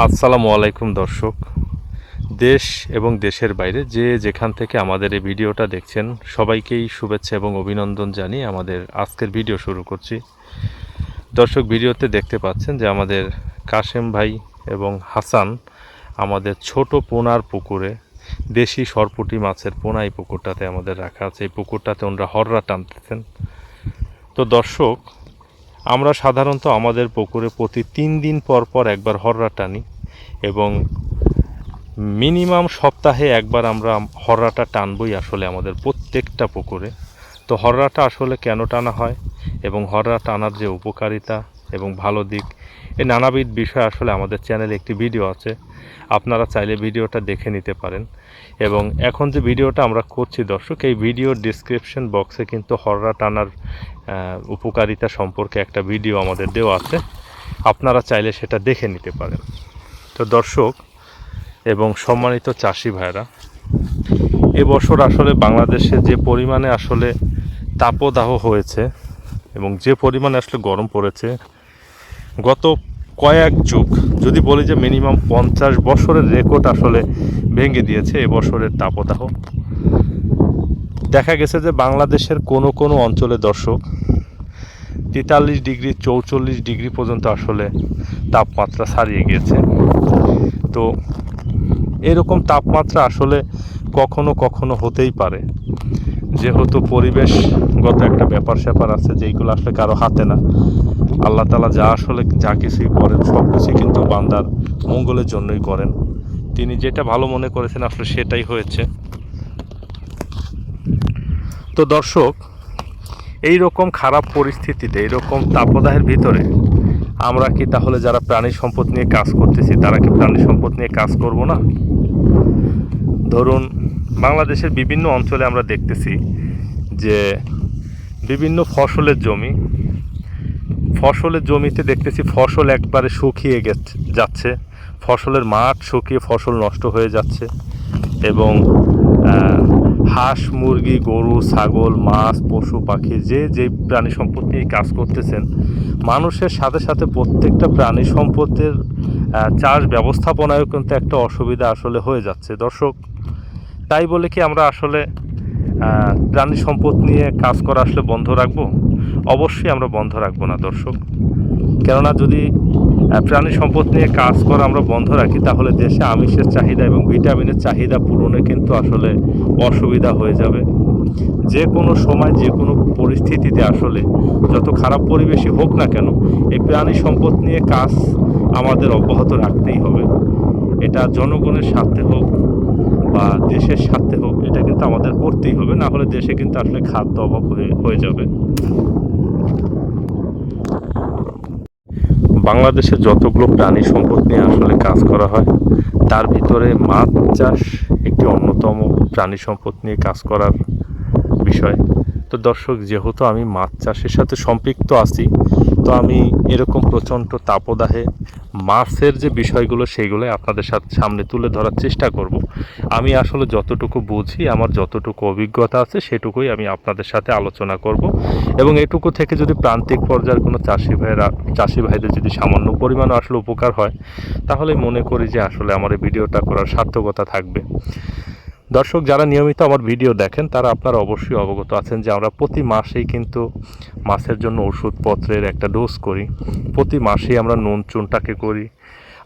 আসসালামু আলাইকুম দর্শক। দেশ এবং দেশের বাইরে যে যেখান থেকে আমাদের এই ভিডিওটা দেখছেন, সবাইকেই শুভেচ্ছা এবং অভিনন্দন জানিয়ে আমাদের আজকের ভিডিও শুরু করছি। দর্শক, ভিডিওতে দেখতে পাচ্ছেন যে আমাদের কাশেম ভাই এবং হাসান আমাদের ছোট পোনার পুকুরে দেশি সরপুটি মাছের পোনা এই পুকুরটাতে আমাদের রাখা আছে। এই পুকুরটাতে ওনারা হররা টানতেছেন। তো দর্শক আমরা সাধারণত আমাদের পুকুরে প্রতি তিন দিন পর পর একবার হররা টানি এবং মিনিমাম সপ্তাহে একবার আমরা হররাটা টানবই আসলে আমাদের প্রত্যেকটা পুকুরে। তো হররাটা আসলে কেন টানা হয় এবং হররা টানার যে উপকারিতা এবং ভালো দিক এই নানাবিধ বিষয় আসলে আমাদের চ্যানেলে একটি ভিডিও আছে। আপনারা চাইলে ভিডিওটা দেখে নিতে পারেন। এবং এখন যে ভিডিওটা আমরা করছি, দর্শক, এই ভিডিওর ডিসক্রিপশন বক্সে কিন্তু হররা টানার উপকারিতা সম্পর্কে একটা ভিডিও আমাদের দেওয়া আছে। আপনারা চাইলে সেটা দেখে নিতে পারেন। তো দর্শক এবং সম্মানিত চাষি ভাইরা এবছর আসলে বাংলাদেশে যে পরিমাণে আসলে তাপদাহ হয়েছে এবং যে পরিমাণে আসলে গরম পড়েছে, গত কয়েক যুগ, যদি বলি যে মিনিমাম পঞ্চাশ বছরের রেকর্ড আসলে ভেঙে দিয়েছে এবছরের তাপদাহ। দেখা গেছে যে বাংলাদেশের কোনো কোনো অঞ্চলে দর্শক তেতাল্লিশ ডিগ্রি, চৌচল্লিশ ডিগ্রি পর্যন্ত আসলে তাপমাত্রা ছাড়িয়ে গিয়েছে। তো এরকম তাপমাত্রা আসলে কখনো কখনো হতেই পারে। যেহেতু পরিবেশগত একটা ব্যাপার স্যাপার আছে যেইগুলো আসলে কারও হাতে না। আল্লাহ তালা যা আসলে যা কিছুই করেন সব কিছুই কিন্তু বান্দার মঙ্গলের জন্যই করেন। তিনি যেটা ভালো মনে করেছেন আসলে সেটাই হয়েছে। তো দর্শক এই রকম খারাপ পরিস্থিতিতে, এইরকম তাপদাহের ভিতরে আমরা কি তাহলে যারা প্রাণী সম্পদ নিয়ে কাজ করতেছি, তারা কি প্রাণী সম্পদ নিয়ে কাজ করব না? ধরুন, বাংলাদেশের বিভিন্ন অঞ্চলে আমরা দেখতেছি যে বিভিন্ন ফসলের জমি। ফসলের জমিতে দেখতেছি ফসল একবারে শুকিয়ে গেছে, যাচ্ছে। ফসলের মাঠ শুকিয়ে ফসল নষ্ট হয়ে যাচ্ছে এবং হাঁস, মুরগি, গরু, ছাগল, মাছ, পশু, পাখি যে যে প্রাণী সম্পদ নিয়ে কাজ করতেছেন, মানুষের সাথে সাথে প্রত্যেকটা প্রাণী সম্পদের চাষ ব্যবস্থাপনায়ও কিন্তু একটা অসুবিধা আসলে হয়ে যাচ্ছে। দর্শক, তাই বলে কি আমরা আসলে প্রাণী সম্পদ নিয়ে কাজ করা আসলে বন্ধ রাখব? অবশ্যই আমরা বন্ধ রাখব না, দর্শক। কেননা যদি প্রাণী সম্পদ নিয়ে কাজ করা আমরা বন্ধ রাখি, তাহলে দেশে আমিষের চাহিদা এবং ভিটামিনের চাহিদা পূরণে কিন্তু আসলে অসুবিধা হয়ে যাবে। যে কোনো সময়, যে কোনো পরিস্থিতিতে আসলে, যত খারাপ পরিবেশই হোক না কেন, এই প্রাণী সম্পদ নিয়ে কাজ আমাদের অব্যাহত রাখতেই হবে। এটা জনগণের স্বার্থে হোক বা দেশের স্বার্থে হোক এটা কিন্তু আমাদের করতেই হবে, না হলে দেশে কিন্তু আসলে খাদ্য অভাব হয়ে যাবে। বাংলাদেশে যতগুলো প্রাণী সম্পদ নিয়ে আসলে কাজ করা হয়, তার ভিতরে মাছ চাষ একটি অন্যতম প্রাণী সম্পদ নিয়ে কাজ করার বিষয়। তো দর্শক, যেহেতু আমি মাছ চাষের সাথে সম্পৃক্ত আছি, তো আমি এরকম প্রচণ্ড তাপদাহে মাছের যে বিষয়গুলো সেইগুলো আপনাদের সাথে সামনে তুলে ধরার চেষ্টা করব। আমি আসলে যতটুকু বুঝি, আমার যতটুকু অভিজ্ঞতা আছে, সেটুকুই আমি আপনাদের সাথে আলোচনা করব। এবং এটুকু থেকে যদি প্রান্তিক পর্যায়ের কোনো চাষি ভাইরা, চাষি ভাইদের যদি সামান্য পরিমাণও আসলে উপকার হয় তাহলে মনে করি যে আসলে আমার এই ভিডিওটা করার সার্থকতা থাকবে। দর্শক, যারা নিয়মিত আমার ভিডিও দেখেন, তারা আপনারা অবশ্যই অবগত আছেন যে আমরা প্রতি মাসেই কিন্তু মাছের জন্য ওষুধপত্রের একটা ডোজ করি। প্রতি মাসেই আমরা নুন চুনটাকে করি,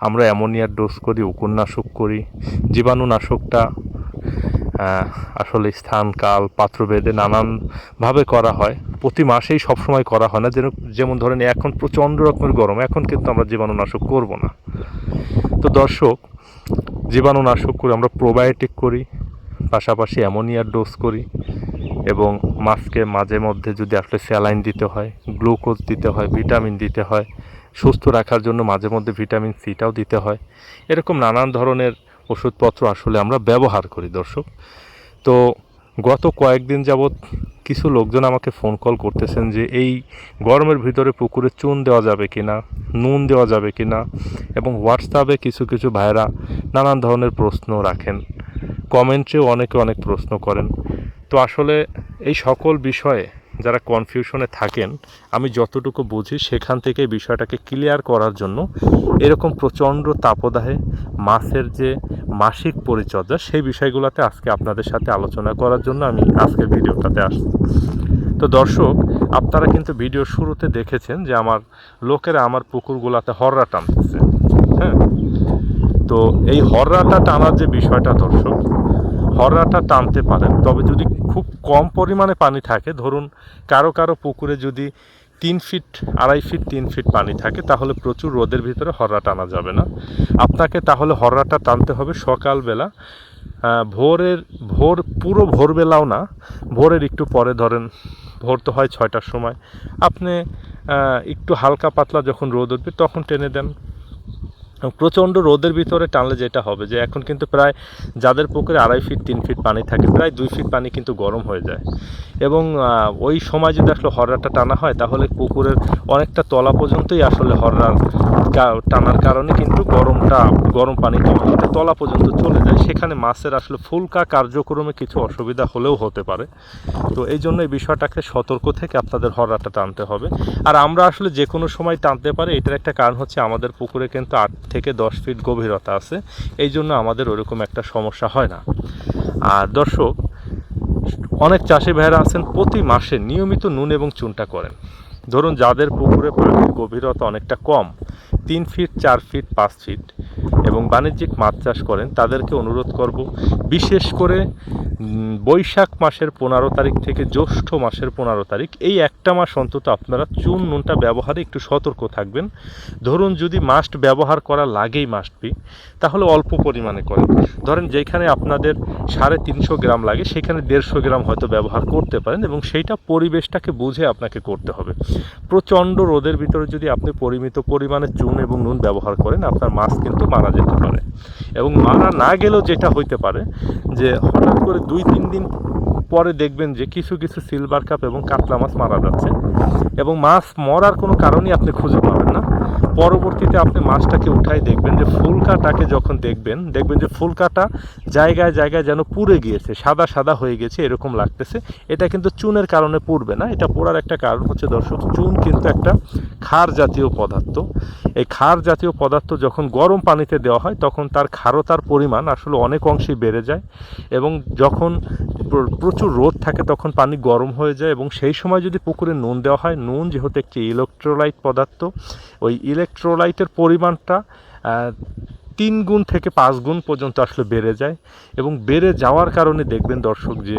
আমরা অ্যামোনিয়ার ডোজ করি উপন্যাসক করি, জীবাণুনাশকটা আসলে স্থান, কাল, পাত্রভেদে নানানভাবে করা হয়। প্রতি মাসেই সবসময় করা হয় না। যেন, যেমন ধরেন, এখন প্রচণ্ড রকমের গরম, এখন কিন্তু আমরা জীবাণুনাশক করব না। তো দর্শক, জীবাণুনাশক করে আমরা প্রোবায়োটিক করি পাশাপাশি অ্যামোনিয়ার ডোজ করি এবং মাছকে মাঝে মধ্যে যদি আসলে স্যালাইন দিতে হয় গ্লুকোজ দিতে হয় ভিটামিন দিতে হয়, সুস্থ রাখার জন্য মাঝে মধ্যে ভিটামিন সিটাও দিতে হয়। এরকম নানান ধরনের ওষুধপত্র আসলে আমরা ব্যবহার করি দর্শক। তো গত কয়েকদিন যাবৎ কিছু লোকজন আমাকে ফোন কল করতেছেন যে এই গরমের ভিতরে পুকুরে চুন দেওয়া যাবে কি না নুন দেওয়া যাবে কি না এবং হোয়াটসঅ্যাপে কিছু কিছু ভাইরা নানান ধরনের প্রশ্ন রাখেন। কমেন্টেও অনেকে অনেক প্রশ্ন করেন। তো আসলে এই সকল বিষয়ে যারা কনফিউশনে থাকেন, আমি যতটুকু বুঝি সেখান থেকে বিষয়টাকে ক্লিয়ার করার জন্য এরকম প্রচণ্ড তাপদাহে মাছের যে মাসিক পরিচর্যা, সেই বিষয়গুলোতে আজকে আপনাদের সাথে আলোচনা করার জন্য আমি আজকের ভিডিওটাতে আসছি। তো দর্শক, আপনারা কিন্তু ভিডিও শুরুতে দেখেছেন যে আমার লোকেরা আমার পুকুরগুলাতে হররা টানতেছে হ্যাঁ? তো এই হররাটা টানার যে বিষয়টা দর্শক হররাটা টানতে পারেন। তবে যদি খুব কম পরিমাণে পানি থাকে, ধরুন কারও কারও পুকুরে যদি তিন ফিট, আড়াই ফিট, তিন ফিট পানি থাকে, তাহলে প্রচুর রোদের ভিতরে হররা টানা যাবে না। আপনাকে তাহলে হররাটা টানতে হবে সকালবেলা। ভোরের, ভোর, পুরো ভোরবেলাও না, ভোরের একটু পরে ধরেন, ভোর তো হয় ছয়টার সময়। আপনি একটু হালকা পাতলা যখন রোদ উঠবে, তখন টেনে দেন। প্রচণ্ড রোদের ভিতরে টানলে যেটা হবে যে এখন কিন্তু প্রায় যাদের পুকুরে আড়াই ফিট, তিন ফিট পানি থাকে, প্রায় দুই ফিট পানি কিন্তু গরম হয়ে যায়। এবং ওই সময় যদি আসলে হররাটা টানা হয়, তাহলে পুকুরের অনেকটা তলা পর্যন্তই আসলে হররার টানার কারণে কিন্তু গরমটা, গরম পানিটা অনেকটা তলা পর্যন্ত চলে যায়। সেখানে মাছের আসলে ফুলকা কার্যক্রমে কিছু অসুবিধা হলেও হতে পারে। তো এই জন্য এই বিষয়টাকে সতর্ক থেকে আপনাদের হররাটা টানতে হবে। আর আমরা আসলে যে কোনো সময় টানতে পারি, এটার একটা কারণ হচ্ছে আমাদের পুকুরে কিন্তু আট থেকে দশ ফিট গভীরতা আছে, এই জন্য আমাদের ওরকম একটা সমস্যা হয় না। আর দর্শক, অনেক চাষি ভাইয়েরা আছেন, প্রতি মাসে নিয়মিত নুন এবং চুনটা করেন। ধরুন, যাদের পুকুরে পানির গভীরতা অনেকটা কম, তিন ফিট চার ফিট পাঁচ ফিট এবং বাণিজ্যিক মাছ চাষ করেন, তাদেরকে অনুরোধ করব, বিশেষ করে বৈশাখ মাসের পনেরো তারিখ থেকে জ্যৈষ্ঠ মাসের পনেরো তারিখ, এই একটা মাস অন্তত আপনারা চুন, নুনটা ব্যবহারে একটু সতর্ক থাকবেন। ধরুন যদি মাস্ট ব্যবহার করা লাগেই মাস্ট বি তাহলে অল্প পরিমাণে করেন। ধরেন যেখানে আপনাদের সাড়ে তিনশো গ্রাম লাগে, সেখানে দেড়শো গ্রাম হয়তো ব্যবহার করতে পারেন এবং সেইটা পরিবেশটাকে বুঝে আপনাকে করতে হবে। প্রচণ্ড রোদের ভিতরে যদি আপনি পরিমিত পরিমাণে চুন এবং নুন ব্যবহার করেন, আপনার মাছ কিন্তু মারা যেতে পারে। এবং মারা না গেলেও যেটা হইতে পারে, যে হঠাৎ করে দুই, তিন দিন পরে দেখবেন যে কিছু কিছু সিলভার কাপ এবং কাতলা মাছ মারা যাচ্ছে। এবং মাছ মরার কোনো কারণই আপনি খুঁজে পাবেন না। পরবর্তীতে আপনি মাছটাকে উঠাই দেখবেন যে ফুলকাটাকে যখন দেখবেন দেখবেন যে ফুলকাটা জায়গায় জায়গায় যেন পুড়ে গিয়েছে, সাদা সাদা হয়ে গেছে, এরকম লাগতেছে। এটা কিন্তু চুনের কারণে পুড়বে না, এটা পোড়ার একটা কারণ হচ্ছে দর্শক, চুন কিন্তু একটা ক্ষার জাতীয় পদার্থ। এই ক্ষার জাতীয় পদার্থ যখন গরম পানিতে দেওয়া হয়, তখন তার ক্ষারতার পরিমাণ আসলে অনেক অংশেই বেড়ে যায় এবং যখন প্রচুর রোদ থাকে, তখন পানি গরম হয়ে যায় এবং সেই সময় যদি পুকুরে নুন দেওয়া হয়, নুন যেহেতু একটি ইলেকট্রোলাইট পদার্থ, ওই ইলেকট্রোলাইটের পরিমাণটা তিন গুণ থেকে পাঁচ গুণ পর্যন্ত আসলে বেড়ে যায় এবং বেড়ে যাওয়ার কারণে দেখবেন দর্শক যে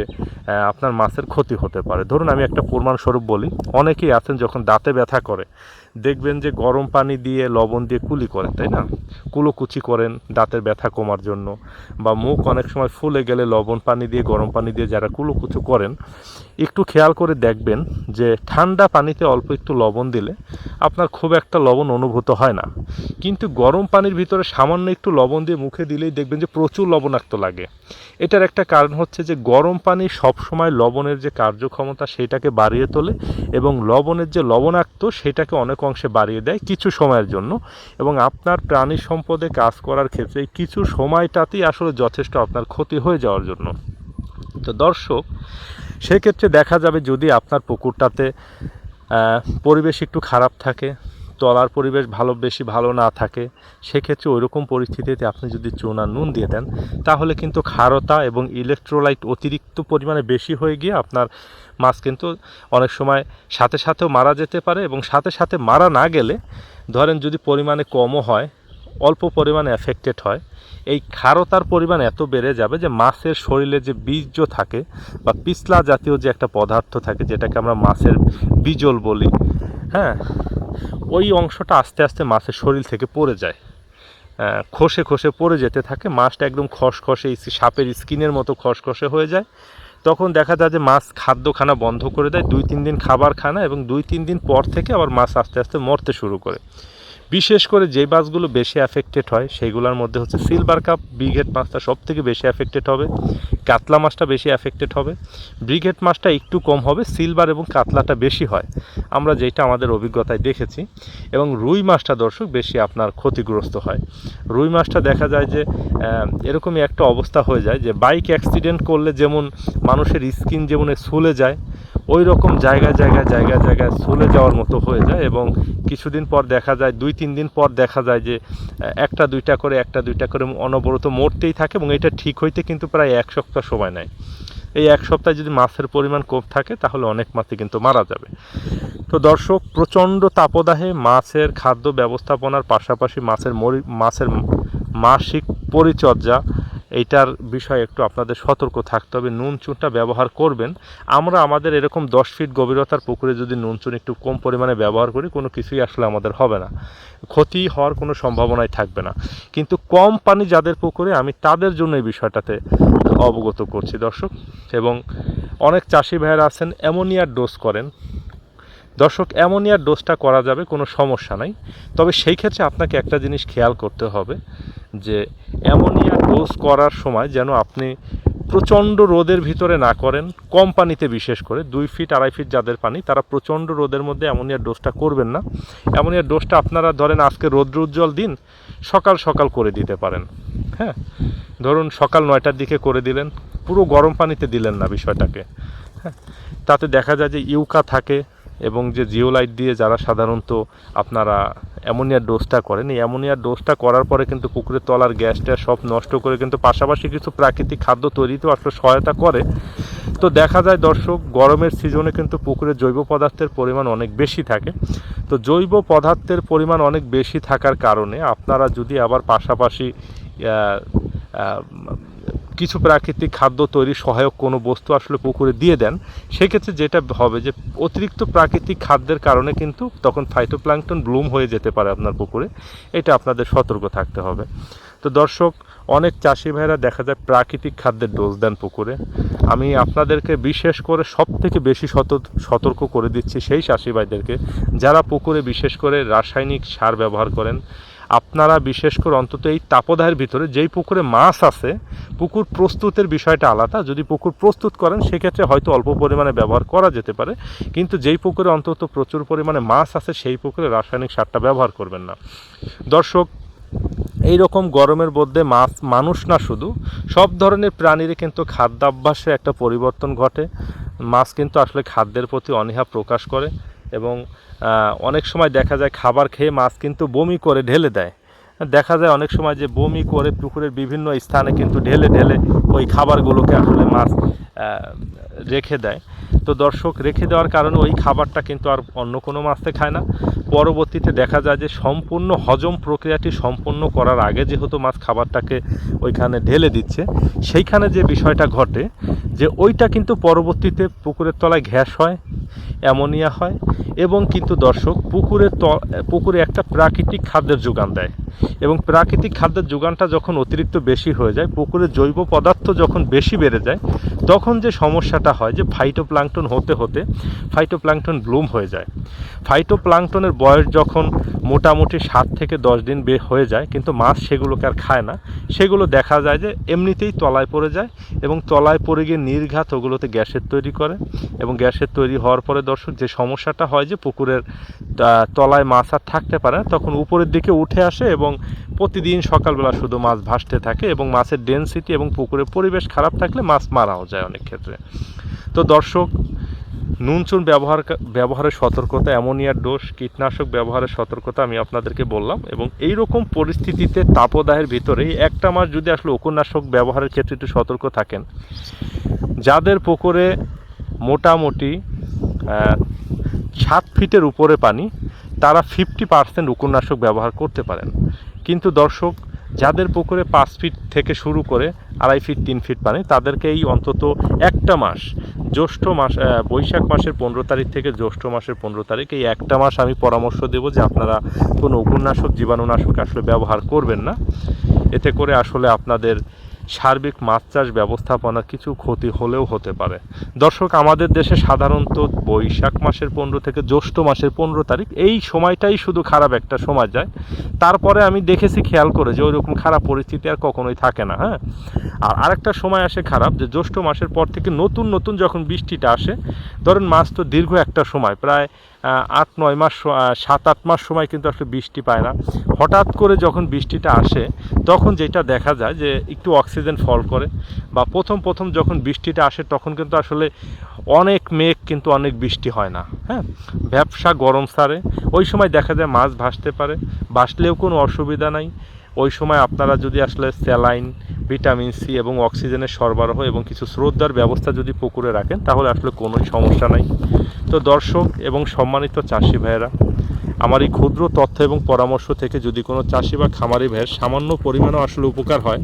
আপনার মাছের ক্ষতি হতে পারে। ধরুন আমি একটা প্রমাণস্বরূপ বলি, অনেকেই আছেন যখন দাঁতে ব্যথা করে দেখবেন যে গরম পানি দিয়ে লবণ দিয়ে কুলি করেন, তাই না? কুলোকুচি করেন, দাঁতের ব্যথা কমার জন্য। বা মুখ অনেক সময় ফুলে গেলে লবণ পানি দিয়ে, গরম পানি দিয়ে যারা কুলোকুচু করেন, একটু খেয়াল করে দেখবেন যে ঠান্ডা পানিতে অল্প একটু লবণ দিলে আপনার খুব একটা লবণ অনুভূত হয় না। কিন্তু গরম পানির ভিতরে সামান্য একটু লবণ দিয়ে মুখে দিলেই দেখবেন যে প্রচুর লবণাক্ত লাগে। এটার একটা কারণ হচ্ছে যে গরম পানি সবসময় লবণের যে কার্যক্ষমতা সেটাকে বাড়িয়ে তোলে এবং লবণের যে লবণাক্ত সেটাকে অনেক অংশে বাড়িয়ে দেয় কিছু সময়ের জন্য এবং আপনার প্রাণী সম্পদে কাজ করার ক্ষেত্রে কিছু সময়টাতেই আসলে যথেষ্ট আপনার ক্ষতি হয়ে যাওয়ার জন্য। তো দর্শক, সেক্ষেত্রে দেখা যাবে যদি আপনার পুকুরটাতে পরিবেশ একটু খারাপ থাকে, তলার পরিবেশ ভালো, বেশি ভালো না থাকে, সেক্ষেত্রে ওইরকম পরিস্থিতিতে আপনি যদি চুন নুন দিয়ে দেন, তাহলে কিন্তু ক্ষারতা এবং ইলেকট্রোলাইট অতিরিক্ত পরিমাণে বেশি হয়ে গিয়ে আপনার মাছ কিন্তু অনেক সময় সাথে সাথেও মারা যেতে পারে এবং সাথে সাথে মারা না গেলে, ধরেন যদি পরিমাণে কমও হয়, অল্প পরিমাণে এফেক্টেড হয়, এই ক্ষারতার পরিমাণ এত বেড়ে যাবে যে মাছের শরীরে যে বীর্য থাকে বা পিছলা জাতীয় যে একটা পদার্থ থাকে, যেটাকে আমরা মাছের বিজল বলি হ্যাঁ ওই অংশটা আস্তে আস্তে মাছের শরীর থেকে পড়ে যায়। খসে খসে পড়ে যেতে থাকে, মাছটা একদম খসখসে, সাপের স্কিনের মতো খসখসে হয়ে যায়। তখন দেখা যায় যে মাছ খাদ্য খানা বন্ধ করে দেয়, দুই, তিন দিন খাবার খানা এবং দুই, তিন দিন পর থেকে আবার মাছ আস্তে আস্তে মরতে শুরু করে। বিশেষ করে যে মাছগুলো বেশি অ্যাফেক্টেড হয় সেইগুলোর মধ্যে হচ্ছে সিলভার কাপ ব্রিগেড মাছটা সব থেকে বেশি অ্যাফেক্টেড হবে, কাতলা মাছটা বেশি অ্যাফেক্টেড হবে। ব্রিগেড মাছটা একটু কম হবে সিলভার এবং কাতলাটা বেশি হয়। আমরা যেটা আমাদের অভিজ্ঞতায় দেখেছি। এবং রুই মাছটা দর্শক বেশি আপনার ক্ষতিগ্রস্ত হয়। রুই মাছটা দেখা যায় যে এরকমই একটা অবস্থা হয়ে যায় যে বাইক অ্যাক্সিডেন্ট করলে যেমন মানুষের স্কিন যেমন ছুলে যায় ওই রকম জায়গায় জায়গায় জায়গায় জায়গায় চলে যাওয়ার মতো হয়ে যায় এবং কিছুদিন পর দেখা যায়, দুই তিন দিন পর দেখা যায় যে একটা দুইটা করে, একটা দুইটা করে অনবরত মরতেই থাকে এবং এটা ঠিক হইতে কিন্তু প্রায় এক সপ্তাহ সময় নেয়। এই এক সপ্তাহে যদি মাছের পরিমাণ কম থাকে তাহলে অনেক মাছই কিন্তু মারা যাবে। তো দর্শক, প্রচণ্ড তাপদাহে মাছের খাদ্য ব্যবস্থাপনার পাশাপাশি মাছের মরি, মাছের মাসিক পরিচর্যা এইটার বিষয়ে একটু আপনাদের সতর্ক থাকতে হবে। নুন চুনটা ব্যবহার করবেন। আমরা আমাদের এরকম দশ ফিট গভীরতার পুকুরে যদি নুন চুন একটু কম পরিমাণে ব্যবহার করি, কোনো কিছুই আসলে আমাদের হবে না। ক্ষতি হওয়ার কোনো সম্ভাবনাই থাকবে না। কিন্তু কম পানি যাদের পুকুরে, আমি তাদের জন্য এই বিষয়টাতে অবগত করছি দর্শক। এবং অনেক চাষি ভাইয়েরা আছেন, অ্যামোনিয়ার ডোজ করেন। দর্শক অ্যামোনিয়ার ডোজটা করা যাবে, কোনো সমস্যা নাই। তবে সেই ক্ষেত্রে আপনাকে একটা জিনিস খেয়াল করতে হবে, যে অ্যামোনিয়া ডোজ করার সময় যেন আপনি প্রচণ্ড রোদের ভিতরে না করেন, কম পানিতে বিশেষ করে, দুই ফিট আড়াই ফিট যাদের পানি, তারা প্রচণ্ড রোদের মধ্যে অ্যামোনিয়ার ডোজটা করবেন না। অ্যামোনিয়ার ডোজটা আপনারা ধরেন আজকে রৌদ্র উজ্জ্বল দিন, সকাল সকাল করে দিতে পারেন। হ্যাঁ? ধরুন সকাল নয়টার দিকে করে দিলেন, পুরো গরম পানিতে দিলেন না বিষয়টাকে। হ্যাঁ? তাতে দেখা যায় যে ইউকা থাকে এবং যে জিওলাইট দিয়ে যারা সাধারণত আপনারা অ্যামোনিয়ার ডোজটা করেন, এই অ্যামোনিয়ার ডোজটা করার পরে কিন্তু পুকুরের তলার গ্যাসটা সব নষ্ট করে কিন্তু পাশাপাশি কিছু প্রাকৃতিক খাদ্য তৈরিতেও আসলে সহায়তা করে। তো দেখা যায় দর্শক, গরমের সিজনে কিন্তু পুকুরে জৈব পদার্থের পরিমাণ অনেক বেশি থাকে। তো জৈব পদার্থের পরিমাণ অনেক বেশি থাকার কারণে আপনারা যদি আবার পাশাপাশি কিছু প্রাকৃতিক খাদ্য তৈরি সহায়ক কোনো বস্তু আসলে পুকুরে দিয়ে দেন, সেক্ষেত্রে যেটা হবে যে অতিরিক্ত প্রাকৃতিক খাদ্যের কারণে কিন্তু তখন ফাইটোপ্ল্যাঙ্কটন ব্লুম হয়ে যেতে পারে আপনার পুকুরে। এটা আপনাদের সতর্ক থাকতে হবে। তো দর্শক, অনেক চাষি ভাইরা দেখা যায় প্রাকৃতিক খাদ্যের ডোজ দেন পুকুরে। আমি আপনাদেরকে বিশেষ করে সব থেকে বেশি সতর্ক করে দিচ্ছি সেই চাষি ভাইদেরকে, যারা পুকুরে বিশেষ করে রাসায়নিক সার ব্যবহার করেন আপনারা বিশেষ করে অন্তত এই তাপদাহের ভিতরে যেই পুকুরে মাছ আছে, পুকুর প্রস্তুতের বিষয়টা আলাদা। যদি পুকুর প্রস্তুত করেন, সেক্ষেত্রে হয়তো অল্প পরিমাণে ব্যবহার করা যেতে পারে। কিন্তু যেই পুকুরে অন্তত প্রচুর পরিমাণে মাছ আছে, সেই পুকুরে রাসায়নিক সারটা ব্যবহার করবেন না। দর্শক এই রকম গরমের মধ্যে মাছ মানুষ না শুধু, সব ধরনের প্রাণীরই কিন্তু খাদ্যাভ্যাসে একটা পরিবর্তন ঘটে। মাছ কিন্তু আসলে খাদ্যের প্রতি অনীহা প্রকাশ করে। এবং অনেক সময় দেখা যায় খাবার খেয়ে মাছ কিন্তু বমি করে ঢেলে দেয়। দেখা যায় অনেক সময় যে বমি করে পুকুরের বিভিন্ন স্থানে কিন্তু ঢেলে ঢেলে ওই খাবারগুলোকে আসলে মাছ রেখে দেয়। তো দর্শক, রেখে দেওয়ার কারণে ওই খাবারটা কিন্তু আর অন্য কোনো মাছতে খায় না। পরবর্তীতে দেখা যায় যে সম্পূর্ণ হজম প্রক্রিয়াটি সম্পূর্ণ করার আগে যেহেতু মাছ খাবারটাকে ওইখানে ঢেলে দিচ্ছে, সেইখানে যে বিষয়টা ঘটে যে ওইটা কিন্তু পরবর্তীতে পুকুরের তলায় ঘ্যাস হয়, অ্যামোনিয়া হয় এবং কিন্তু দর্শক পুকুরের ত, পুকুরে একটা প্রাকৃতিক খাদ্যের যোগান দেয় এবং প্রাকৃতিক খাদ্যের যোগানটা যখন অতিরিক্ত বেশি হয়ে যায়, পুকুরের জৈব পদার্থ যখন বেশি বেড়ে যায়, তখন যে সমস্যাটা হয় যে ফাইটোপ্লাঙ্কটন হতে হতে ফাইটোপ্লাঙ্কটন ব্লুম হয়ে যায়। ফাইটোপ্লাঙ্কটনের বয়স যখন মোটামুটি সাত থেকে দশ দিন বে হয়ে যায়, কিন্তু মাছ সেগুলোকে আর খায় না। সেগুলো দেখা যায় যে এমনিতেই তলায় পড়ে যায় এবং তলায় পড়ে গিয়ে নির্ঘাত ওগুলোতে গ্যাসের তৈরি করে এবং গ্যাসের তৈরি হওয়ার পরে দর্শক, যে সমস্যাটা হয় যে পুকুরের তলায় মাছ আর থাকতে পারে না, তখন উপরের দিকে উঠে আসে এবং প্রতিদিন সকালবেলা শুধু মাছ ভাসতে থাকে এবং মাছের ডেন্সিটি এবং পুকুরের পরিবেশ খারাপ থাকলে মাছ মারাও যায় অনেক ক্ষেত্রে। তো দর্শক নুন চুন ব্যবহার ব্যবহারের সতর্কতা, অ্যামোনিয়ার ডোজ কীটনাশক ব্যবহারের সতর্কতা আমি আপনাদেরকে বললাম এবং এই রকম পরিস্থিতিতে তাপদাহের ভিতরে একটা মাস যদি আসলে উপন্যাসক ব্যবহারের ক্ষেত্রে একটু সতর্ক থাকেন, যাদের পুকুরে মোটামুটি সাত ফিটের উপরে পানি, তারা ফিফটি পার্সেন্ট উপন্যাসক ব্যবহার করতে পারেন। কিন্তু দর্শক, যাদের পুকুরে পাঁচ ফিট থেকে শুরু করে আড়াই ফিট, তিন ফিট পানি, তাদেরকে এই অন্তত একটা মাস জ্যৈষ্ঠ মাস বৈশাখ মাসের পনেরো তারিখ থেকে জ্যৈষ্ঠ মাসের পনেরো তারিখ, এই একটা মাস আমি পরামর্শ দেব যে আপনারা কোনো উপন্যাসক, জীবাণুনাশক আসলে ব্যবহার করবেন না। এতে করে আসলে আপনাদের সার্বিক মাছ চাষ ব্যবস্থাপনা কিছু ক্ষতি হলেও হতে পারে। দর্শক, আমাদের দেশে সাধারণত বৈশাখ মাসের পনেরো থেকে জ্যৈষ্ঠ মাসের পনেরো তারিখ, এই সময়টাই শুধু খারাপ একটা সময় যায়। তারপরে আমি দেখেছি, খেয়াল করে যে ওইরকম খারাপ পরিস্থিতি আর কখনোই থাকে না হ্যাঁ? আর আরেকটা সময় আসে খারাপ, যে জ্যৈষ্ঠ মাসের পর থেকে নতুন নতুন যখন বৃষ্টিটা আসে, ধরেন মাছ তো দীর্ঘ একটা সময়, প্রায় আট, নয় মাস সাত, আট মাস সময় কিন্তু আসলে বৃষ্টি পায় না। হঠাৎ করে যখন বৃষ্টিটা আসে, তখন যেটা দেখা যায় যে একটু অক্সিজেন ফল করে বা প্রথম প্রথম যখন বৃষ্টিটা আসে, তখন কিন্তু আসলে অনেক মেঘ কিন্তু অনেক বৃষ্টি হয় না হ্যাঁ? ব্যবসা গরম সারে। ওই সময় দেখা যায় মাছ ভাসতে পারে, ভাসলেও কোনো অসুবিধা নাই। ওই সময় আপনারা যদি আসলে স্যালাইন, ভিটামিন সি এবং অক্সিজেনের সরবরাহ এবং কিছু শ্রদ্ধার ব্যবস্থা যদি পুকুরে রাখেন, তাহলে আসলে কোনোই সমস্যা নাই। তো দর্শক এবং সম্মানিত চাষি ভাইয়েরা, আমার এই ক্ষুদ্র তথ্য এবং পরামর্শ থেকে যদি কোনো চাষি বা খামারি ভাইয়ের সামান্য পরিমাণও আসলে উপকার হয়,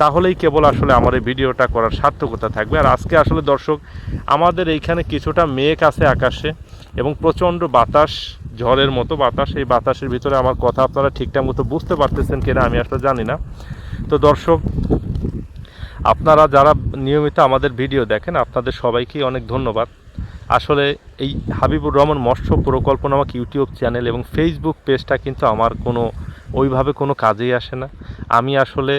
তাহলেই কেবল আসলে আমার এই ভিডিওটা করার সার্থকতা থাকবে। আর আজকে আসলে দর্শক, আমাদের এইখানে কিছুটা মেঘ আছে আকাশে এবং প্রচণ্ড বাতাস, ঝড়ের মতো বাতাস। এই বাতাসের ভিতরে আমার কথা আপনারা ঠিকঠাক মতো বুঝতে পারতেছেন কিনা আমি আসলে জানি না। তো দর্শক, আপনারা যারা নিয়মিত আমাদের ভিডিও দেখেন, আপনাদের সবাইকেই অনেক ধন্যবাদ। আসলে এই হাবিবুর রহমান মৎস্য প্রকল্প নামক ইউটিউব চ্যানেল এবং ফেসবুক পেজটা কিন্তু আমার কোনো, ওইভাবে কোনো কাজেই আসে না। আমি আসলে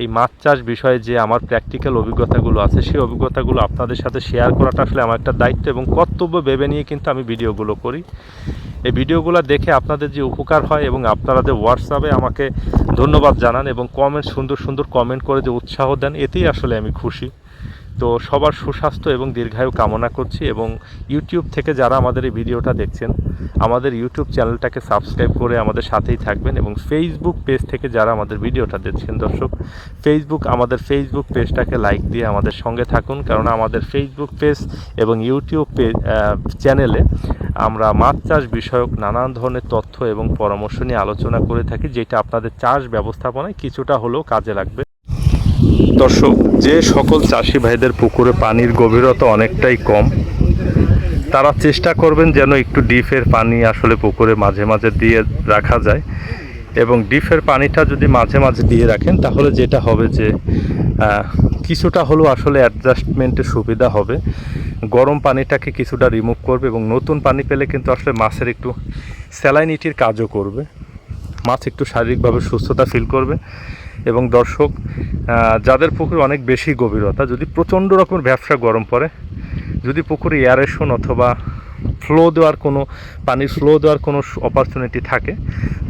এই মাছ চাষ বিষয়ে যে আমার প্র্যাকটিক্যাল অভিজ্ঞতাগুলো আছে, সেই অভিজ্ঞতাগুলো আপনাদের সাথে শেয়ার করাটা আসলে আমার একটা দায়িত্ব এবং কর্তব্য ভেবে নিয়ে কিন্তু আমি ভিডিওগুলো করি। এই ভিডিওগুলো দেখে আপনাদের যে উপকার হয় এবং আপনারা যে হোয়াটসঅ্যাপে আমাকে ধন্যবাদ জানান এবং কমেন্ট সুন্দর সুন্দর কমেন্ট করে যে উৎসাহ দেন, এতেই আসলে আমি খুশি। তো সবার সুস্বাস্থ্য এবং দীর্ঘায়ু কামনা করছি এবং ইউটিউব থেকে যারা আমাদের এই ভিডিওটা দেখছেন, আমাদের ইউটিউব চ্যানেলটাকে সাবস্ক্রাইব করে আমাদের সাথেই থাকবেন এবং ফেসবুক পেজ থেকে যারা আমাদের ভিডিওটা দেখছেন দর্শক ফেসবুক আমাদের ফেসবুক পেজটাকে লাইক দিয়ে আমাদের সঙ্গে থাকুন। কারণ আমাদের ফেসবুক পেজ এবং ইউটিউব পেজ চ্যানেলে আমরা মাছ চাষ বিষয়ক নানান ধরনের তথ্য এবং পরামর্শ নিয়ে আলোচনা করে থাকি, যেটা আপনাদের চাষ ব্যবস্থাপনায় কিছুটা হলেও কাজে লাগবে। দর্শক, যে সকল চাষি ভাইদের পুকুরে পানির গভীরতা অনেকটাই কম, তারা চেষ্টা করবেন যেন একটু ডিপের পানি আসলে পুকুরে মাঝে মাঝে দিয়ে রাখা যায় এবং ডিপের পানিটা যদি মাঝে মাঝে দিয়ে রাখেন, তাহলে যেটা হবে যে কিছুটা হলেও আসলে অ্যাডজাস্টমেন্টের সুবিধা হবে। গরম পানিটাকে কিছুটা রিমুভ করবে এবং নতুন পানি পেলে কিন্তু আসলে মাছের একটু স্যালাইনিটির কাজও করবে। মাছ একটু শারীরিকভাবে সুস্থতা ফিল করবে। এবং দর্শক যাদের পুকুরে অনেক বেশি গভীরতা, যদি প্রচণ্ড রকমের ব্যবসা গরম পড়ে, যদি পুকুরে এয়ারেশন অথবা ফ্লো দেওয়ার কোনো, পানির ফ্লো দেওয়ার কোনো অপরচুনিটি থাকে,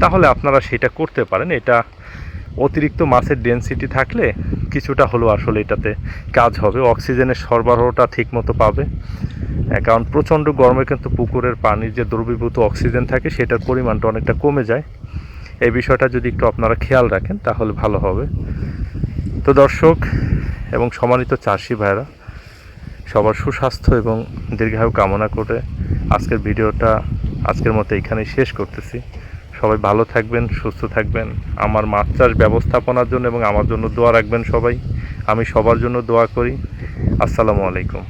তাহলে আপনারা সেটা করতে পারেন। এটা অতিরিক্ত মাছের ডেনসিটি থাকলে কিছুটা হলেও আসলে এটাতে কাজ হবে। অক্সিজেনের সরবরাহটা ঠিকমতো পাবে। কারণ প্রচণ্ড গরমে কিন্তু পুকুরের পানির যে দ্রবীভূত অক্সিজেন থাকে, সেটার পরিমাণটা অনেকটা কমে যায়। এই বিষয়টা যদি একটু আপনারা খেয়াল রাখেন, তাহলে ভালো হবে। তো দর্শক এবং সম্মানিত চাষি ভাইরা সবার সুস্বাস্থ্য এবং দীর্ঘায়ু কামনা করে আজকের ভিডিওটা আজকের মতো এখানেই শেষ করতেছি। সবাই ভালো থাকবেন, সুস্থ থাকবেন। আমার মাছ চাষ ব্যবস্থাপনার জন্য এবং আমার জন্য দোয়া রাখবেন সবাই। আমি সবার জন্য দোয়া করি। আসসালামু আলাইকুম।